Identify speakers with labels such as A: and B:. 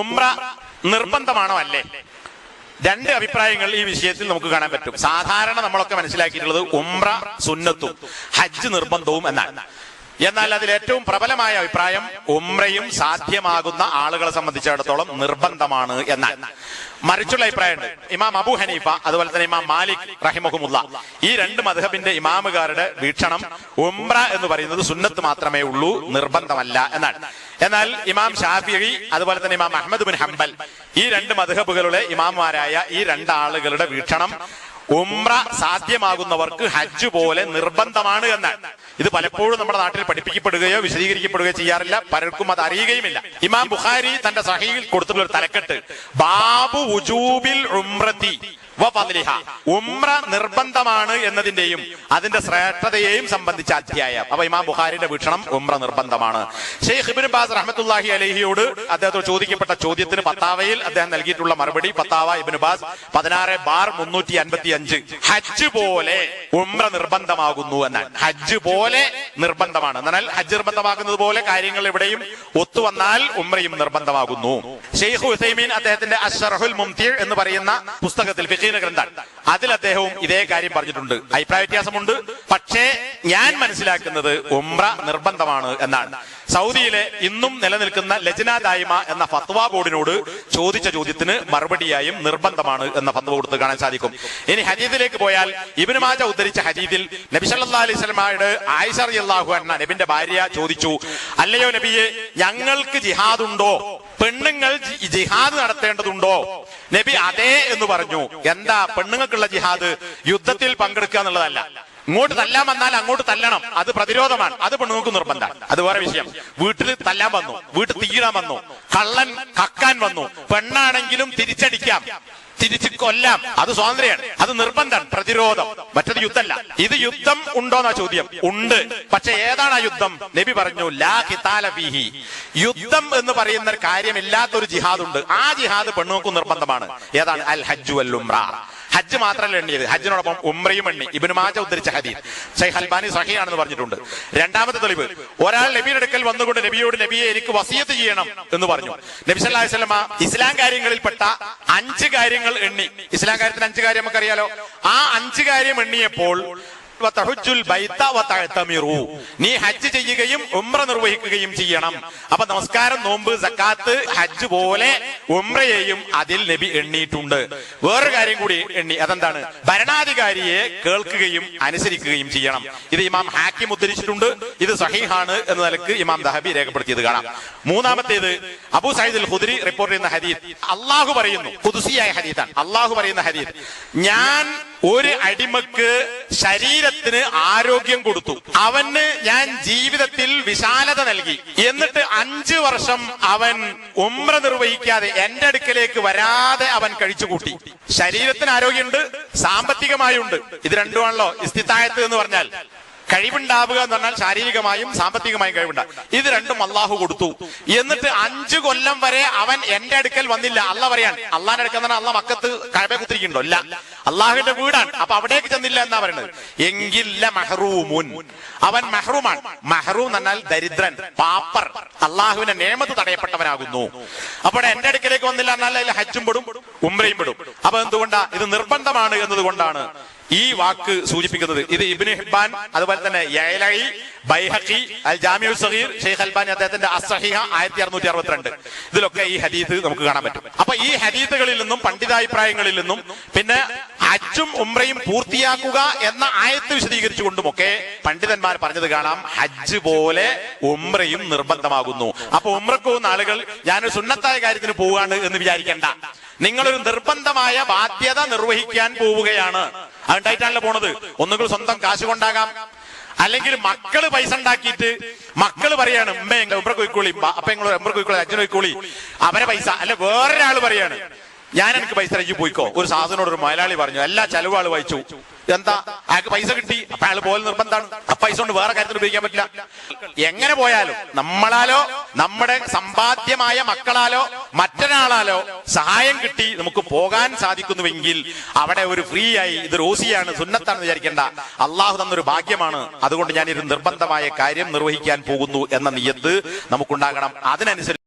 A: ഉംറ നിർബന്ധമാണോ അല്ലേ? രണ്ട് അഭിപ്രായങ്ങൾ ഈ വിഷയത്തിൽ നമുക്ക് കാണാൻ പറ്റും. സാധാരണ നമ്മളൊക്കെ മനസ്സിലാക്കിയിട്ടുള്ളത് ഉംറ സുന്നത്തും ഹജ്ജ് നിർബന്ധവും എന്നാണ്. എന്നാൽ അതിൽ ഏറ്റവും പ്രബലമായ അഭിപ്രായം ഉംറയും സാധ്യമാകുന്ന ആളുകളെ സംബന്ധിച്ചിടത്തോളം നിർബന്ധമാണ് എന്നാണ്. മറിച്ചുള്ള അഭിപ്രായമുണ്ട്. ഇമാം അബു ഹനീഫ അതുപോലെ തന്നെ ഇമാം മാലിക് റഹിമഹുമുല്ല ഈ രണ്ട് മധുഹബിന്റെ ഇമാമുകാരുടെ വീക്ഷണം ഉംറ എന്ന് പറയുന്നത് സുന്നത്ത് മാത്രമേ ഉള്ളൂ നിർബന്ധമല്ല എന്നാണ്. എന്നാൽ ഇമാം ഷാഫി അതുപോലെ തന്നെ ഇമാം അഹമ്മദ് ബിൻ ഹംബൽ ഈ രണ്ട് മധുഹബുകളുടെ ഇമാമാരായ ഈ രണ്ടാളുകളുടെ വീക്ഷണം ഉംറ സാധ്യമാകുന്നവർക്ക് ഹജ്ജ് പോലെ നിർബന്ധമാണ് എന്ന്. ഇത് പലപ്പോഴും നമ്മുടെ നാട്ടിൽ പഠിപ്പിക്കപ്പെടുകയോ വിശദീകരിക്കപ്പെടുകയോ ചെയ്യാറില്ല. പലർക്കും അത് അറിയുകയുമില്ല. ഇമാം ബുഖാരി തന്റെ സഹയിൽ കൊടുത്തിട്ടുള്ള ഒരു തലക്കെട്ട്. ബാബു ഉജൂബിൽ ഉംറത്തി. ഉംറ നിർബന്ധമാണ് എന്നതിന്റെയും അതിന്റെ ശ്രേഷ്ഠതയെയും സംബന്ധിച്ച അധ്യായം. അപ്പൊ ഇമാം ബുഖാരിന്റെ വീക്ഷണം ഉംറ നിർബന്ധമാണ്. ഷെയ്ഖ് ഇബ്നു ബാസ് റഹമത്തുല്ലാഹി അലഹിയോട് അദ്ദേഹത്തോട് ചോദിക്കപ്പെട്ട ചോദ്യത്തിന് പത്താവയിൽ അദ്ദേഹം നൽകിയിട്ടുള്ള മറുപടി പത്താവ ഇബ്നു ബാസ് പതിനാറ് ബാർ മുന്നൂറ്റി അൻപത്തി അഞ്ച് ഹജ്ജ് പോലെ ഉംറ നിർബന്ധമാകുന്നു എന്നാൽ ഹജ്ജ് പോലെ നിർബന്ധമാണ്. എന്നാൽ ഹജ്ജ് നിർബന്ധമാകുന്നത് പോലെ കാര്യങ്ങൾ ഇവിടെയും ഒത്തുവന്നാൽ ഉംറയും നിർബന്ധമാകുന്നു. ഷെയ്ഖ് ഹുസൈമീൻ അദ്ദേഹത്തിന്റെ അഷറഹുൽ മുംതി എന്ന് പറയുന്ന പുസ്തകത്തിൽ ഫിഖീന ഗ്രന്ഥം. അതിൽ അദ്ദേഹവും ഇതേ കാര്യം പറഞ്ഞിട്ടുണ്ട്. അഭിപ്രായ വ്യത്യാസമുണ്ട്. പക്ഷേ ഞാൻ മനസ്സിലാക്കുന്നത് ഉംറ നിർബന്ധമാണ് എന്നാണ്. സൗദിയിലെ ഇന്നും നിലനിൽക്കുന്ന ലജ്ന ദായ്മ എന്ന ഫത്വ ബോർഡിനോട് ചോദിച്ച ചോദ്യത്തിന് മറുപടിയായും നിർബന്ധമാണ് എന്ന ഫത്വ കൊടുത്ത് കാണാൻ സാധിക്കും. ഇനി ഹരീദിലേക്ക് പോയാൽ ഇബിന് മാജ ഉദ്ധരിച്ച ഹരീദിൽ നബി സല്ലാ അലൈഹി സ്വലമായോട് ആയിഷ റളിയല്ലാഹു അൻഹ നബിന്റെ ഭാര്യ ചോദിച്ചു അല്ലയോ നബിയെ ഞങ്ങൾക്ക് ജിഹാദ് ഉണ്ടോ പെണ്ണുങ്ങൾ ജിഹാദ് നടത്തേണ്ടതുണ്ടോ? നബി അതേ എന്ന് പറഞ്ഞു. എന്താ പെണ്ണുങ്ങൾക്കുള്ള ജിഹാദ് യുദ്ധത്തിൽ പങ്കെടുക്കുക എന്നുള്ളതല്ല. ഇങ്ങോട്ട് തല്ലാൻ വന്നാൽ അങ്ങോട്ട് തല്ലണം. അത് പ്രതിരോധമാണ്. അത് പെണ്ണുങ്ങൾക്ക് നിർബന്ധമാണ് അത് വേറെ വിഷയം. വീട്ടിൽ തല്ലാൻ വന്നു. വീട്ടിൽ തീരാൻ വന്നു. കള്ളൻ കക്കാൻ വന്നു. പെണ്ണാണെങ്കിലും തിരിച്ചടിക്കാം. തിരിച്ച് കൊല്ലാം. അത് സ്വാതന്ത്ര്യമാണ്. അത് നിർബന്ധം പ്രതിരോധം. മറ്റത് യുദ്ധമല്ല. ഇത് യുദ്ധം ഉണ്ടോന്നാ ചോദ്യം. ഉണ്ട്. പക്ഷെ ഏതാണ് ആ യുദ്ധം? നബി പറഞ്ഞു ലാ യുദ്ധം എന്ന് പറയുന്ന ഒരു കാര്യമില്ലാത്തൊരു ജിഹാദ് ഉണ്ട്. ആ ജിഹാദ് പെണ്ണുങ്ങൾക്ക് നിർബന്ധമാണ്. ഏതാണ്? അൽ ഹജ്ജു അൽ ഉംറ. ഹജ്ജ് മാത്രമല്ല എണ്ണിയത്? ഹജ്ജിനോടൊപ്പം ഉമ്രയും എണ്ണി. ഇബിന് മാജ ഉദ്ധരിച്ച ഹദീസ്. ഷെയ്ഖ് അൽബാനി സഹിയാണെന്ന് പറഞ്ഞിട്ടുണ്ട്. രണ്ടാമത്തെ തെളിവ് ഒരാൾ നബിയുടെ അടുക്കൽ വന്നുകൊണ്ട് നബിയോട് നബിയെ എനിക്ക് വസിയത്ത് ചെയ്യണം എന്ന് പറഞ്ഞു. നബി സല്ലല്ലാഹു അലൈഹി വസല്ലമ ഇസ്ലാം കാര്യങ്ങളിൽപ്പെട്ട അഞ്ച് കാര്യങ്ങൾ എണ്ണി. ഇസ്ലാം കാര്യത്തിന് അഞ്ച് കാര്യം നമുക്കറിയാലോ. ആ അഞ്ച് കാര്യം എണ്ണിയപ്പോൾ. നീ ഹജ്ജ് ചെയ്യുകയും ഉംറ നിർവഹിക്കുകയും ചെയ്യണം. അപ്പൊ നമസ്കാരം നോമ്പ് സക്കാത്ത് ഹജ്ജ് പോലെ ഉംറയെയും അതിൽ നബി എണ്ണിയിട്ടുണ്ട് വേറൊരു കാര്യം കൂടി എണ്ണി അതെന്താണ്? ഭരണാധികാരിയെ കേൾക്കുകയും അനുസരിക്കുകയും ചെയ്യണം. ഇത് ഇമാം ഹാക്കിം ഉദ്ധരിച്ചിട്ടുണ്ട്. ഇത് സഹീഹാണ് എന്ന നിലയ്ക്ക് ഇമാം ദഹബി രേഖപ്പെടുത്തിയത് കാണാം. മൂന്നാമത്തേത് അബു സൈദുൽ ഹുദരി റിപ്പോർട്ട് ചെയ്യുന്ന ഹദീസ്. അള്ളാഹു പറയുന്നു ഹുദുസിയായ ഹദീസാണ്. അള്ളാഹു പറയുന്ന ഹദീസ്. ഞാൻ ഒരു അടിമക്ക് ശരീരത്തിന് ആരോഗ്യം കൊടുത്തു. അവന് ഞാൻ ജീവിതത്തിൽ വിശാലത നൽകി. എന്നിട്ട് അഞ്ചു വർഷം അവൻ ഉമ്ര നിർവഹിക്കാതെ എന്റെ അടുക്കലേക്ക് വരാതെ അവൻ കഴിച്ചുകൂട്ടി ശരീരത്തിന് ആരോഗ്യമുണ്ട് സാമ്പത്തികമായുണ്ട്. ഇത് രണ്ടുമാണല്ലോ ഇസ്തിത്തായത്ത് എന്ന് പറഞ്ഞാൽ. കഴിവുണ്ടാവുക എന്ന് പറഞ്ഞാൽ ശാരീരികമായും സാമ്പത്തികമായും കഴിവുണ്ടാവും ഇത് രണ്ടും അള്ളാഹു കൊടുത്തു. എന്നിട്ട് അഞ്ചു കൊല്ലം വരെ അവൻ എന്റെ അടുക്കൽ വന്നില്ല. അല്ല പറയാൻ അള്ളാഹിന്റെ അടുക്കൽ തന്നെ പറഞ്ഞാൽ അള്ള മക്കത്ത് കഴബ കുത്തിരിക്കുന്നുണ്ടോ? അല്ല അള്ളാഹുവിന്റെ വീടാണ്. അപ്പൊ അവിടേക്ക് ചെന്നില്ല എന്നാ പറയുന്നത് എങ്കില്ല മെഹ്റൂമുൻ. അവൻ മെഹ്റൂമാണ്. മെഹ്റൂം എന്ന് പറഞ്ഞാൽ ദരിദ്രൻ പാപ്പർ. അള്ളാഹുവിന്റെ നിയമത്ത് തടയപ്പെട്ടവനാകുന്നു. അപ്പോൾ എന്റെ അടുക്കലേക്ക് വന്നില്ല എന്നാൽ ഹജ്ജും പെടും ഉംറയും പെടും. അപ്പൊ എന്തുകൊണ്ടാ? ഇത് നിർബന്ധമാണ് എന്നതുകൊണ്ടാണ് ഈ വാക്ക് സൂചിപ്പിക്കുന്നത് ഇത് ഇബ്നു ഹിബാൻ അതുപോലെ തന്നെ യലൈ Bayhaqi al Jami Saghir Sheikh Albani അദ്ദേഹത്തിന്റെ അസഹിഹ ആയിരത്തി അറുന്നൂറ്റി അറുപത്തിരണ്ട് ഇതിലൊക്കെ ഈ ഹദീസ് നമുക്ക് കാണാൻ പറ്റും. അപ്പൊ ഈ ഹദീത്തുകളിൽ നിന്നും പണ്ഡിതാഭിപ്രായങ്ങളിൽ നിന്നും പിന്നെ ഹജ്ജും ഉംറയും പൂർത്തിയാക്കുക എന്ന ആയത്ത് വിശദീകരിച്ചുകൊണ്ടുമൊക്കെ പണ്ഡിതന്മാർ പറഞ്ഞത് കാണാം ഹജ്ജ് പോലെ ഉംറയും നിർബന്ധമാകുന്നു. അപ്പൊ ഉംറക്ക് പോകുന്ന ആളുകൾ ഞാനൊരു സുന്നത്തായ കാര്യത്തിന് പോവുകയാണ് എന്ന് വിചാരിക്കേണ്ട. നിങ്ങളൊരു നിർബന്ധമായ ബാധ്യത നിർവഹിക്കാൻ പോവുകയാണ്. അതുണ്ടായിട്ടാണല്ലോ പോണത്. ഒന്നുകിൽ സ്വന്തം കാശ് കൊണ്ടാകാം. അല്ലെങ്കിൽ മക്കൾ പൈസ ഉണ്ടാക്കിയിട്ട് മക്കൾ പറയാണ് ഉമ്മ എங்க ഉമ്മ കൊയ്ക്കോളി അപ്പൊ നിങ്ങൾ ഉമ്മ കൊയ്ക്കോളി അച്ഛൻ കൊയ്ക്കോളി അവരെ പൈസ അല്ല വേറൊരാൾ പറയാണ് ഞാൻ എനിക്ക് പൈസ അയച്ചു പോയിക്കോ. ഒരു സാധനോട് ഒരു മലയാളി പറഞ്ഞു എല്ലാ ചെലവ് ആൾ വായിച്ചു. എന്താ അയാൾക്ക് പൈസ കിട്ടി അപ്പൊ അയാൾ പോലെ നിർബന്ധമാണ് ആ പൈസ കൊണ്ട് വേറെ കാര്യത്തിൽ ഉപയോഗിക്കാൻ പറ്റില്ല. എങ്ങനെ പോയാലും നമ്മളാലോ നമ്മുടെ സമ്പാദ്യമായ മക്കളാലോ മറ്റൊരാളാലോ സഹായം കിട്ടി നമുക്ക് പോകാൻ സാധിക്കുന്നുവെങ്കിൽ അവിടെ ഒരു ഫ്രീ ആയി ഇത് റോസിയാണ് സുന്നത്താണെന്ന് വിചാരിക്കേണ്ട. അള്ളാഹു തന്നൊരു ഭാഗ്യമാണ്. അതുകൊണ്ട് ഞാൻ ഒരു നിർബന്ധമായ കാര്യം നിർവഹിക്കാൻ പോകുന്നു എന്ന നിയത്ത് നമുക്കുണ്ടാകണം. അതിനനുസരിച്ച്